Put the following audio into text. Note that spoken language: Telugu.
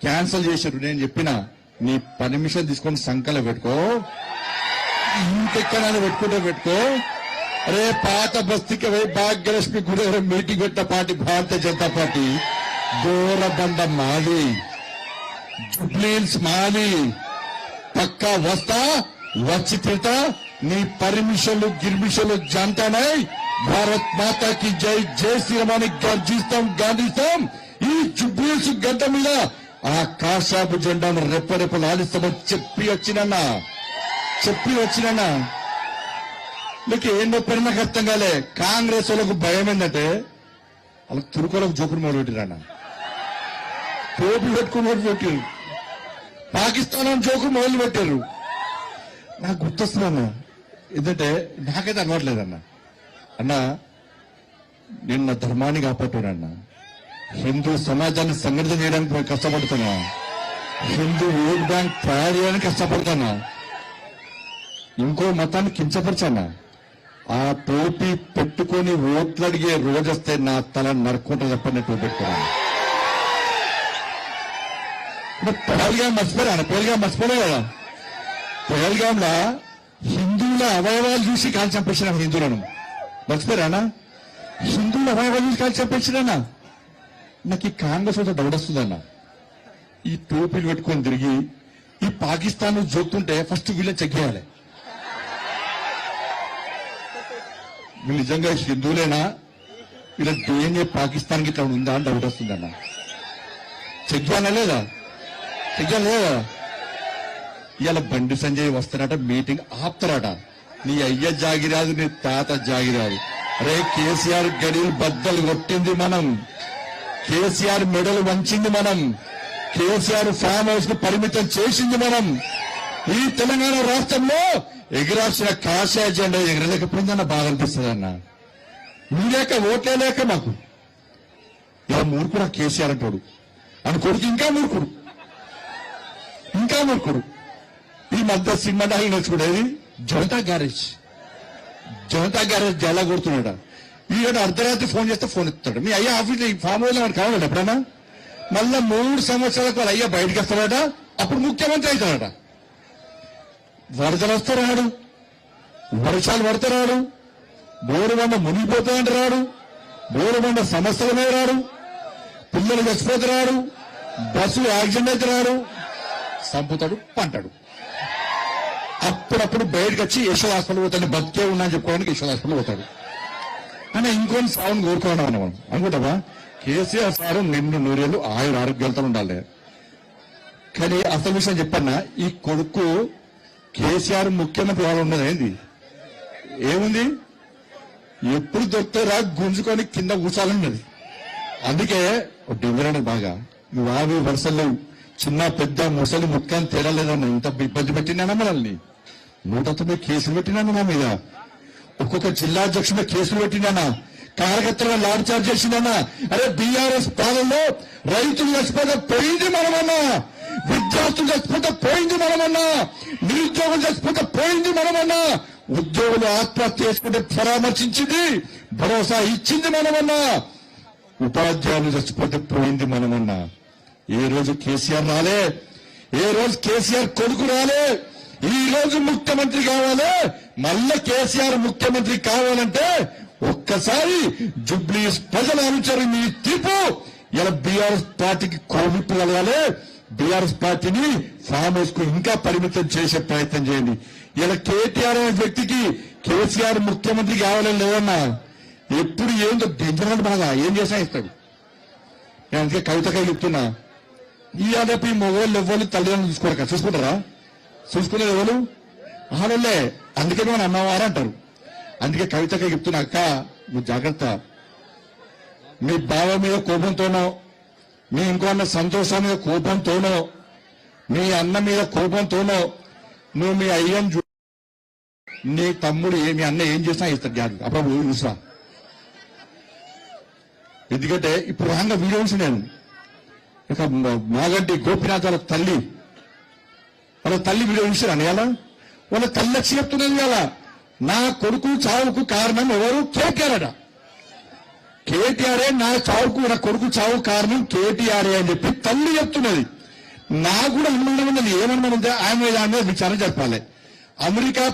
క్యాన్సిల్ చేశారు. నేను చెప్పిన నీ పర్మిషన్ తీసుకొని సంకలో పెట్టుకో. ఇంకెక్కడైనా పెట్టుకుంటే పెట్టుకో. అరే పాత బస్తీకి పోయి భాగ్యలక్ష్మి గుడి దగ్గర మీటింగ్ పెట్టిన పార్టీ భారతీయ జనతా పార్టీ. దూరబండ మాది. జుబ్లీన్స్ మాది. పక్కా వస్తా వచ్చి తింటా. నీ పర్మిషన్లు గిర్మిషన్లు జంటనై. భారత్ మాతాకి జై జై శ్రీరామానికి గర్జిస్తాం గాంధిస్తాం. ఈ జుబ్లీల్స్ గడ్డ మీద ఆ కాషాపు జెండాను రెప్పరెప్పలు ఆలిస్తామని చెప్పి వచ్చినన్నా. చెప్పి వచ్చినన్నా. మీకు ఏం నొప్పని నాకు అర్థం కాలే. కాంగ్రెస్ వాళ్ళకు భయం ఏంటంటే వాళ్ళకి తురుకోలకు జోకులు మొదలు పెట్టిరన్న టోపీ పెట్టుకుని మొదలు పెట్టారు పాకిస్తాన్ జోకులు మొదలు పెట్టారు నాకు గుర్తొస్తున్నాను ఎందుకంటే నాకైతే అలవాట్లేదన్న. అన్నా నేను నా ధర్మాన్ని అన్నా హిందూ సమాజాన్ని సంఘటిత చేయడానికి మేము కష్టపడుతున్నా. హిందూ ఓట్ బ్యాంక్ తయారు చేయడానికి కష్టపడుతున్నా. ఇంకో మతాన్ని కించపరచన్నా ఆ టోపీ పెట్టుకొని ఓట్లు అడిగే రోజు వస్తే నా తల నరుక్కుంటా చెప్పండి టోపీ పెట్టుకున్నాను పేల్గాం మర్చిపోయాను పేల్గాం మర్చిపోలే కదా? పేల్గాంలో హిందువుల అవయవాలు చూసి కాల్ హిందువులను. మర్చిపోయారా హిందువుల అవయవాలు చూసి కాల్ చంపేసినా నాకు ఈ కాంగ్రెస్ ఒక డౌట్ వస్తుందన్న ఈ టోపీలు పెట్టుకొని తిరిగి ఈ పాకిస్తాన్ జోక్తుంటే ఫస్ట్ వీళ్ళని చెక్ చేయాలి. వీళ్ళు నిజంగా హిందువులేనా? వీళ్ళ డిఎన్ఏ పాకిస్తాన్కి ఇట్లా ఉందా అని డౌట్ వస్తుందన్న చెక్ చేయాలా లేదా? చెక్ చేయాలా లేదా? ఇవాళ బండి సంజయ్ వస్తారట మీటింగ్ ఆపుతారట. నీ అయ్య జాగిరాదు నీ తాత జాగిరాదు. రే కేసీఆర్ గడిలు బద్దలు కొట్టింది మనం. కేసీఆర్ మెడలు వంచింది మనం. కేసీఆర్ ఫామ్ హౌస్కు పరిమితం చేసింది మనం. ఈ తెలంగాణ రాష్ట్రంలో ఎగిరాల్సిన కాషాయ ఎజెండా ఎగరలేకపోయిందన్న బాధ అనిపిస్తుంది అన్న. మీ ఓట్లే లేక మాకు. ఇలా మూర్ఖుడు ఆ కేసీఆర్ అంటాడు. అని కొడుకు ఇంకా మూర్ఖుడు. ఇంకా మూర్ఖుడు. ఈ మధ్య సినిమా డాలు జనతా గ్యారేజ్. జనతా గ్యారేజ్ జలా కొడుతున్నాడా. ఈయన అర్ధరాత్రి ఫోన్ చేస్తే ఫోన్ ఎత్తాడు మీ అయ్యా ఆఫీస్ ఫామ్ హౌస్ వాడు కావాలండి ఎప్పుడన్నా? మళ్ళా మూడు సంవత్సరాలకు వాళ్ళ అయ్యా బయటకు వస్తాడట. అప్పుడు ముఖ్యమంత్రి అవుతాడట. వరదలు వస్తే రాడు. వర్షాలు పడితే రాడు. బోరుబండ మునిగిపోతాయంటే రాడు. బోరుబండ సమస్యల మీద రాడు. పిల్లలు చచ్చిపోతే రాడు. బస్సు యాక్సిడెంట్ అయితే రాడు. చంపుతాడు పంటాడు. అప్పుడప్పుడు బయటకు వచ్చి యశోద హాస్పిటల్ పోతాడు. బతికే ఉన్నా అని చెప్పుకోవడానికి యశోద హాస్పిటల్ పోతాడు. అని ఇంకొని సాగును కోరుకోవడం మనం అనుకుంటావా? కేసీఆర్ సారు నిన్ను నూరేళ్ళు ఆయుర ఆరోగ్యాలతో ఉండాలి. కానీ అసలు విషయం చెప్పన్నా ఈ కొడుకు కేసీఆర్ ముఖ్యమంత్రి వాళ్ళు ఉన్నది ఏంది? ఏముంది? ఎప్పుడు దొరుకుతారా గుంజుకొని కింద కూర్చోాలన్నది అందుకే డివిడెండ్ బాగా. నువ్వు ఆవి వరుసలు చిన్న పెద్ద ముసలి ముక్కని తేడా లేదన్న ఇంత ఇబ్బంది పెట్టినా మనల్ని నూట తొమ్మిది కేసులు పెట్టినా నా మీద? ఒక్కొక్క జిల్లా అధ్యక్షుడు కేసులు పెట్టిండనా కార్యకర్తలను లాడ్ చార్జ్ చేసిందన్నా అరే బీఆర్ఎస్ పాలనలో రైతులు చచ్చిపోతే పోయింది మనమన్నా. విద్యార్థులు చచ్చిపోతే పోయింది మనమన్నా. నిరుద్యోగులు చచ్చిపోతే పోయింది మనమన్నా. ఉద్యోగులు ఆత్మహత్య చేసుకుంటే పరామర్శించింది భరోసా ఇచ్చింది మనమన్నా. ఉపాధ్యాయులు చచ్చిపోతే పోయింది మనమన్నా. ఏ రోజు కేసీఆర్ రాలే ఏ రోజు కేసీఆర్ కొడుకు రాలే ఈ రోజు ముఖ్యమంత్రి కావాలి మళ్ళా కేసీఆర్ ముఖ్యమంత్రి కావాలంటే ఒక్కసారి జుబ్లీ ప్రజలు అనుచరు మీ తీర్పు. ఇలా బీఆర్ఎస్ పార్టీకి కోవిప్పు కలగాలి. బీఆర్ఎస్ పార్టీని ఫామ్ హౌస్కు ఇంకా పరిమితం చేసే ప్రయత్నం చేయండి. ఇలా కేటీఆర్ అనే వ్యక్తికి కేసీఆర్ ముఖ్యమంత్రి కావాలని లేదన్నా ఎప్పుడు ఏందో దించడం బాగా ఏం చేసినా ఇస్తాడు. నేను అందుకే కవితకై చెప్తున్నా. ఈ ఆడపి మొగోళ్ళు ఎవ్వరు తల్లిదండ్రులు చూసుకోరు కదా చూసుకుంటారా? చూసుకునేది ఎవరు? ఆడలే అందుకే మన అన్నవారు అంటారు. అందుకే కవితకై చెప్తున్నా అక్క నువ్వు జాగ్రత్త. మీ బావ మీద కోపంతోనో మీ ఇంకో అన్న సంతోషం మీద కోపంతోనో మీ అన్న మీద కోపంతోనో నువ్వు మీ అయ్యని చూ నీ తమ్ముడు మీ అన్న ఏం చేసినా ఇస్తాడు జాగ్రత్త. అప్పుడు చూసా ఎందుకంటే ఇప్పుడు రాగా వీడియోస్ నేను. ఇక మాగంటి గోపినాథాల తల్లి వాళ్ళ తల్లి వీడియో చూసాను ఎలా వాళ్ళ తల్లి వచ్చి చెప్తున్నది కదా నా కొడుకు చావుకు కారణం ఎవరు? కేటీఆర్ అట. కేటీఆరే నా చావుకు నా కొడుకు చావు కారణం కేటీఆర్ఏ అని చెప్పి తల్లి చెప్తున్నది. నా కూడా అనుమానం ఉంది ఏమనుమానం ఉంటే ఆయన మీద ఆయన మీద విచారణ చెప్పాలి అమెరికా